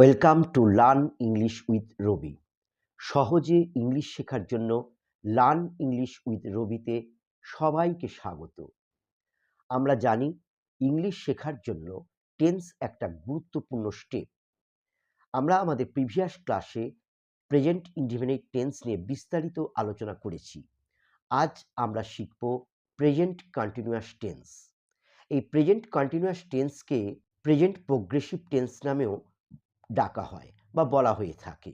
Welcome to learn English with Rabi সহজে English শেখার জন্য লার্ন ইংলিশ উইথ রবিতে সবাইকে স্বাগত। আমরা জানি ইংলিশ শেখার জন্য টেন্স একটা গুরুত্বপূর্ণ স্টেপ আমরা আমাদের প্রিভিয়াস ক্লাসে প্রেজেন্ট ইন্ডিফিনিট টেন্স নিয়ে বিস্তারিত আলোচনা করেছি। আজ আমরা শিখব প্রেজেন্ট কন্টিনিউয়াস টেন্স এই প্রেজেন্ট কন্টিনিউয়াস টেন্সকে প্রেজেন্ট প্রোগ্রেসিভ টেন্স নামেও ডাকা হয় বা বলা হয়ে থাকে।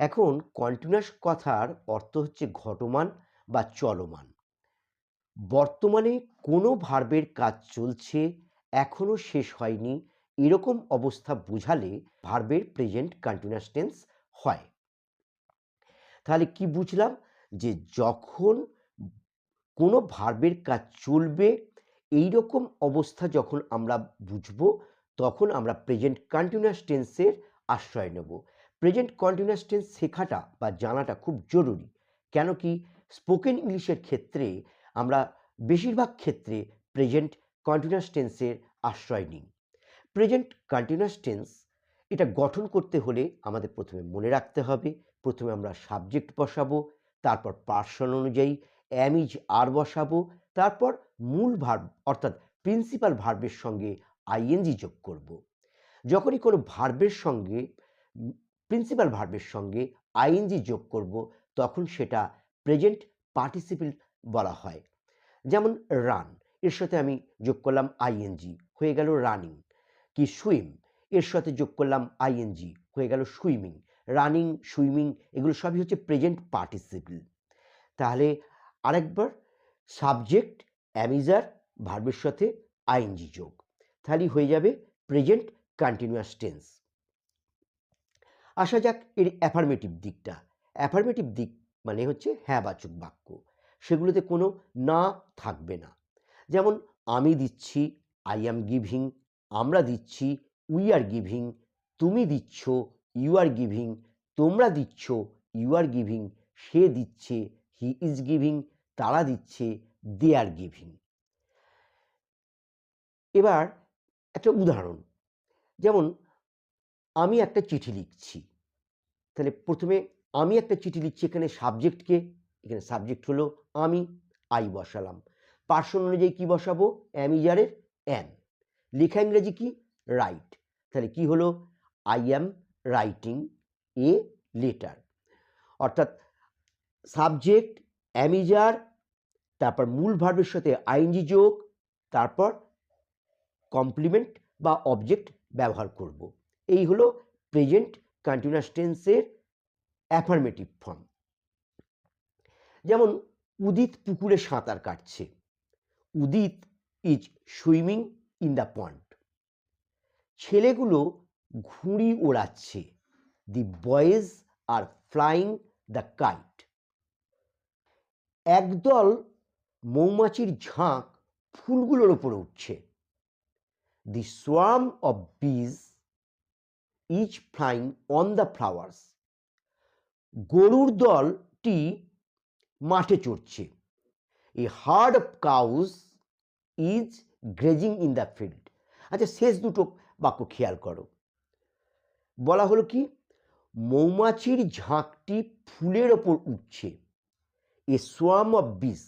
এখন কন্টিনিউয়াস কথার অর্থ হচ্ছে ঘটমান বা চলমান। বর্তমানে কোনো ভার্বের কাজ চলছে এখনও শেষ হয়নি, এরকম অবস্থা বোঝালে ভার্বের প্রেজেন্ট কন্টিনিউয়াস টেন্স হয়। তাহলে কি বুঝলাম? যে যখন কোনো ভার্বের কাজ চলবে এই রকম অবস্থা যখন আমরা বুঝব তখন আমরা প্রেজেন্ট কন্টিনিউয়াস টেন্সের আশ্রয় নেব। প্রেজেন্ট কন্টিনিউয়াস টেন্স শেখাটা বা জানাটা খুব জরুরি। কেন কি স্পোকেন ইংলিশের ক্ষেত্রে আমরা বেশিরভাগ ক্ষেত্রে প্রেজেন্ট কন্টিনিউয়াস টেন্সের আশ্রয় নিই। প্রেজেন্ট কন্টিনিউয়াস টেন্স এটা গঠন করতে হলে আমাদের প্রথমে মনে রাখতে হবে। প্রথমে আমরা সাবজেক্ট বসাবো, তারপর পার্সন অনুযায়ী অ্যামিজ আর বসাবো, তারপর মূল ভার্ব অর্থাৎ প্রিন্সিপাল ভার্বের সঙ্গে আইএনজি যোগ করব। যখনই কোনো ভার্বের সঙ্গে প্রিন্সিপাল ভার্বের সঙ্গে আইএনজি যোগ করব, তখন সেটা প্রেজেন্ট পার্টিসিপেল বলা হয়। যেমন রান এর সাথে আমি যোগ করলাম আইএনজি হয়ে গেল রানিং কি সুইম এর সাথে যোগ করলাম আইএনজি হয়ে গেল সুইমিং রানিং সুইমিং এগুলো সবই হচ্ছে প্রেজেন্ট পার্টিসিপেল তাহলে আরেকবার সাবজেক্ট অ্যামিজার ভার্বের সাথে আইএনজি যোগ। তাহলে হয়ে যাবে প্রেজেন্ট কন্টিনিউয়াস টেন্স আসা যাক এর অ্যাফার্মেটিভ দিকটা। অ্যাফার্মেটিভ দিক মানে হচ্ছে হ্যাঁ বাচক বাক্য। সেগুলোতে কোনো না থাকবে না। যেমন, আমি দিচ্ছি আই অ্যাম গিভিং আমরা দিচ্ছি উই আর গিভিং তুমি দিচ্ছ ইউ আর গিভিং তোমরা দিচ্ছ ইউ আর গিভিং সে দিচ্ছে হি ইজ গিভিং তারা দিচ্ছে দে আর গিভিং এবার একটা উদাহরণ। যেমন, আমি একটা চিঠি লিখছি। তাহলে প্রথমে আমি একটা চিঠি লিখছি এখানে সাবজেক্টকে এখানে সাবজেক্ট হলো আমি আই বসালাম। পার্সন অনুযায়ী কী বসাবো? অ্যামিজারের অ্যাম লেখা ইংরেজি কি? রাইট তাহলে কি হলো? I am writing a letter অর্থাৎ সাবজেক্ট অ্যামিজার তারপর মূল ভার্বের সাথে আইনজি যোগ, তারপর কমপ্লিমেন্ট বা অবজেক্ট ব্যবহার করব। এই হলো প্রেজেন্ট কন্টিনিউয়াস টেন্সের অ্যাফার্মেটিভ ফর্ম যেমন, উদিত পুকুরে সাঁতার কাটছে। Udit is swimming in the pond ছেলেগুলো ঘুড়ি ওড়াচ্ছে। The boys are flying the kite একদল মৌমাছির ঝাঁক ফুলগুলোর ওপরে উঠছে। The swarm of bees is flying on the flowers গরুর দলটি মাঠে চড়ছে। A herd of cows is grazing in the field আচ্ছা শেষ দুটো বাক্য খেয়াল করো। বলা হলো কি? মৌমাছির ঝাঁকটি ফুলের ওপর উঠছে। এ সোয়াম অফ বিজ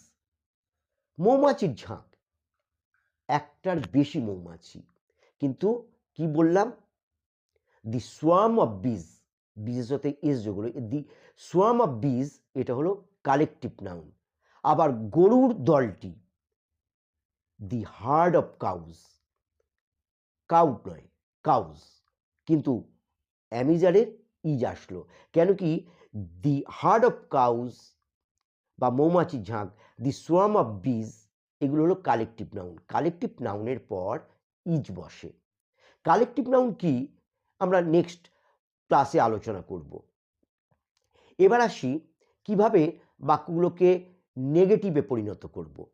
মৌমাছির ঝাঁক। একটার বেশি মৌমাছি। কিন্তু কি বললাম? দি সোয়াম অফ বিজ সাথে এস যোগ হলো দি সোয়াম অফ বিজ এটা হলো কালেকটিভ নাউন আবার গরুর দলটি দি হার্ড অফ কাউজ কাউট নয় কাউজ কিন্তু অ্যামিজারের ইজ আসলো, কেন কি দি হার্ড অফ কাউজ বা মৌমাছির ঝাঁক দি সোয়াম অফ বিজ এগুলো হলো কালেকটিভ নাউন কালেকটিভ নাউনের পর ইজ বসে। কালেকটিভ নাউন কি? আমরা নেক্সট ক্লাসে আলোচনা করব। এবার আসি কীভাবে বাক্যগুলোকে নেগেটিভে পরিণত করব।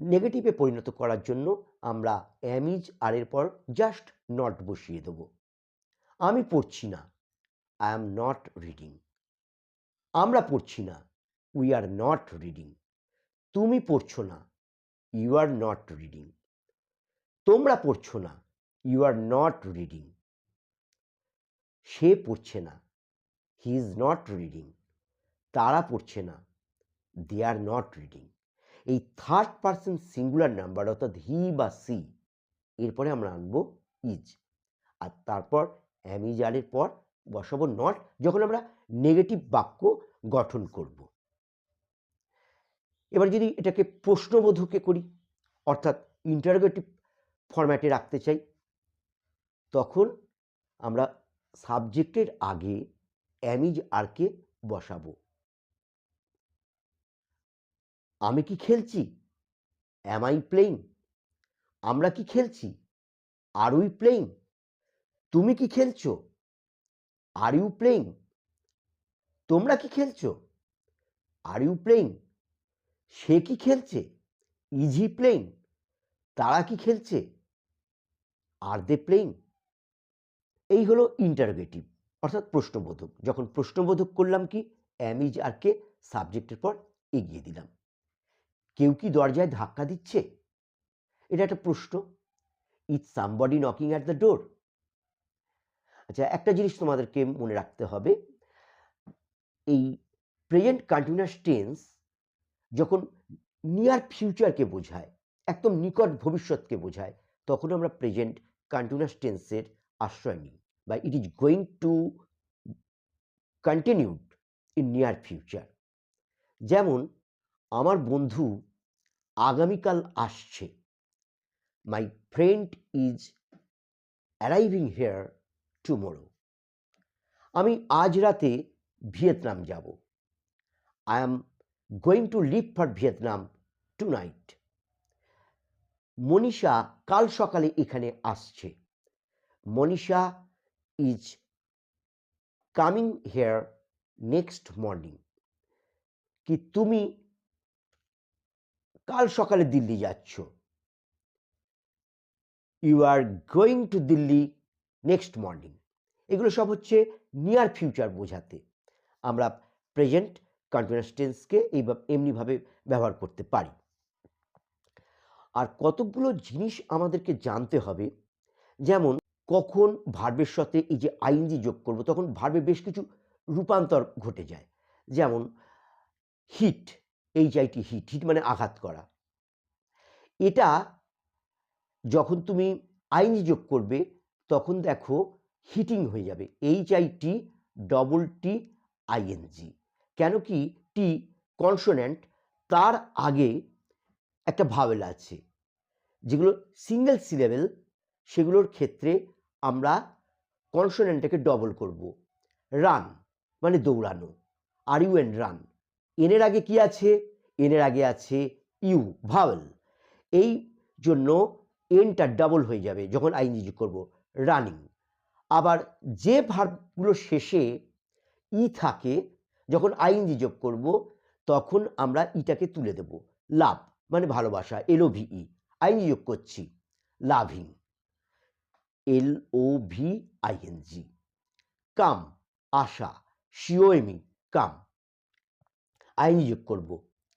নেগেটিভে পরিণত করার জন্য আমরা অ্যামিজ আর এর পর জাস্ট নট বসিয়ে দেব। আমি পড়ছি না। আই অ্যাম নট রিডিং আমরা পড়ছি না। উই আর নট রিডিং তুমি পড়ছো না। ইউ আর নট রিডিং তোমরা পড়ছো না। ইউ আর নট রিডিং সে পড়ছে না। হি ইজ নট রিডিং তারা পড়ছে না। দে আর নট রিডিং এই থার্ড পার্সন সিঙ্গুলার নাম্বার অর্থাৎ হি বা সি এরপরে আমরা আনব ইজ আর তারপর অ্যামিজারের পর বসাবো নট যখন আমরা নেগেটিভ বাক্য গঠন করব। এবার যদি এটাকে প্রশ্নবোধকে করি, অর্থাৎ ইন্টারোগেটিভ ফরম্যাটে রাখতে চাই। তখন আমরা সাবজেক্টের আগে অ্যামিজ আরকে বসাবো। আমি কি খেলছি? অ্যাম আই প্লেইং আমরা কি খেলছি? আর উই প্লেইং তুমি কি খেলছো? আর ইউ প্লেইং তোমরা কি খেলছো? আর ইউ প্লেইং সে কি খেলছে? ইজ প্লেইং তারা কি খেলছে? আর দে প্লেইং এই হলো ইন্টারোগেটিভ অর্থাৎ প্রশ্নবোধক। যখন প্রশ্নবোধক করলাম কি? অ্যামিজ আরকে সাবজেক্টের পর এগিয়ে দিলাম। কেউ কি দরজায় ধাক্কা দিচ্ছে? এটা একটা প্রশ্ন। Is somebody knocking at the door আচ্ছা একটা জিনিস তোমাদেরকে মনে রাখতে হবে। এই প্রেজেন্ট কন্টিনিউয়াস টেন্স যখন নিয়ার ফিউচারকে বোঝায়, একদম নিকট ভবিষ্যৎকে বোঝায়, তখন আমরা প্রেজেন্ট কন্টিনিউয়াস টেন্সের আশ্রয় নিই বা it is going to continued in near future যেমন, আমার বন্ধু আগামীকাল আসছে। My friend is arriving here tomorrow আমি আজ রাতে ভিয়েতনাম যাব। I am going to leave for Vietnam tonight Manisha কাল সকালে এখানে আসছে। Manisha is coming here next morning কি তুমি কাল সকালে দিল্লি যাচ্ছ? You are going to Delhi next morning এগুলো সব হচ্ছে নিয়ার ফিউচার বোঝাতে। আমরা প্রেজেন্ট কন্টিনিউয়াস টেন্সকে এইভাবে এমনিভাবে ব্যবহার করতে পারি। আর কতগুলো জিনিস আমাদেরকে জানতে হবে। যেমন, কখন ভার্বের সাথে এই যে আইনজি যোগ করব, তখন ভার্বে বেশ কিছু রূপান্তর ঘটে যায়। যেমন, hit H I T hit hit মানে আঘাত করা। এটা যখন তুমি আইনজি যোগ করবে, তখন দেখো হিটিং হয়ে যাবে। H I T double T I N G. কেন কি টি কনসোনেন্ট তার আগে একটা ভাওয়েল আছে। যেগুলো সিঙ্গেল সিলেবেল সেগুলোর ক্ষেত্রে আমরা কনসোনেন্টটাকে ডবল করব। রান মানে দৌড়ানো। আর ইউ এন রান এনের আগে কি আছে? এনের আগে আছে ইউ ভাওয়েল এই জন্য এনটা ডাবল হয়ে যাবে যখন আইনজি করব। রানিং আবার যে ভার্বগুলো শেষে ই থাকে, যখন আইনজি যোগ করব, তখন আমরা ইটাকে তুলে দেব। লাভ মানে ভালোবাসা এল আইনজি যোগ করছি loving, L O V I N G come, আশা শিওএমি কাম। আইনজি যোগ করব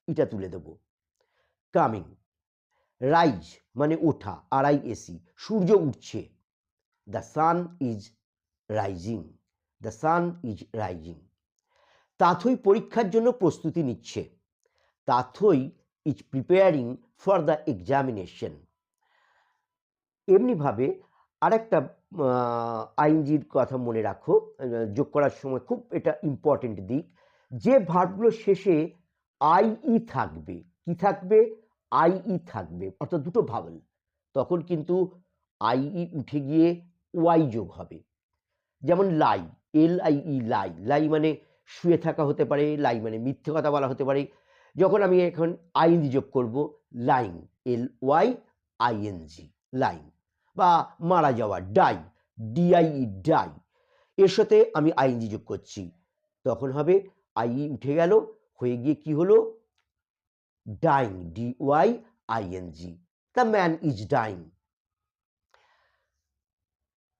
ইটা তুলে দেব। কামিং, রাইজ মানে ওঠা, আর আই এসি সূর্য উঠছে। The sun is rising, the sun is rising. Tathoi পরীক্ষার জন্য প্রস্তুতি নিচ্ছে। Tathoi is preparing for the examination এমনিভাবে আরেকটা আইনজির কথা মনে রাখো যোগ করার সময় খুব এটা ইম্পর্টেন্ট দিক। যে ভার্বগুলো শেষে আই ই থাকবে, কি থাকবে? আই ই থাকবে, অর্থাৎ দুটো ভাবল তখন কিন্তু আই ই উঠে গিয়ে ওয়াই যোগ হবে। যেমন লাই এল আই ই লাই। লাই মানে শুয়ে থাকা হতে পারে, লাই মানে মিথ্যে কথা বলা হতে পারে যখন আমি এখন আইএনজি যোগ করব, lying, L Y I N G lying. বা মারা যাওয়া ডাই ডিআইই ডাই। এর সাথে আমি আইএনজি যোগ করছি। তখন হবে আইই উঠে গেল, হয়ে গিয়ে কি হলো? Dying D Y I N G the man is dying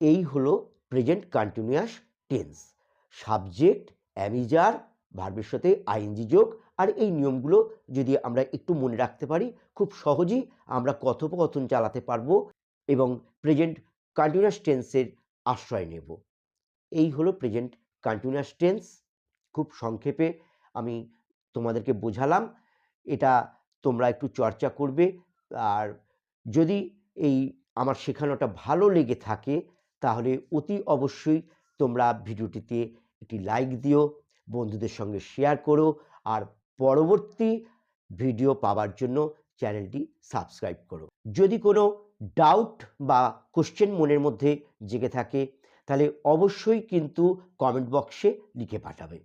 এই হলো present continuous tense. Subject, am is are, ভার্বের সাথে আইএনজি যোগ আর এই নিয়মগুলো যদি আমরা একটু মনে রাখতে পারি, খুব সহজেই আমরা কথোপকথন চালাতে পারব এবং প্রেজেন্ট কন্টিনিউয়াস টেন্সের আশ্রয় নেব। এই হলো প্রেজেন্ট কন্টিনিউয়াস টেন্স খুব সংক্ষেপে আমি তোমাদেরকে বোঝালাম। এটা তোমরা একটু চর্চা করবে। আর যদি এই আমার শেখানোটা ভালো লেগে থাকে, তাহলে অতি অবশ্যই তোমরা ভিডিওটিতে একটি লাইক দিও, বন্ধুদের সঙ্গে শেয়ার করো, আর পরবর্তী ভিডিও পাওয়ার জন্য চ্যানেলটি সাবস্ক্রাইব করো। যদি কোনো ডাউট বা কোশ্চেন মনের মধ্যে জেগে থাকে, তাহলে অবশ্যই কিন্তু কমেন্ট বক্সে লিখে পাঠাবে।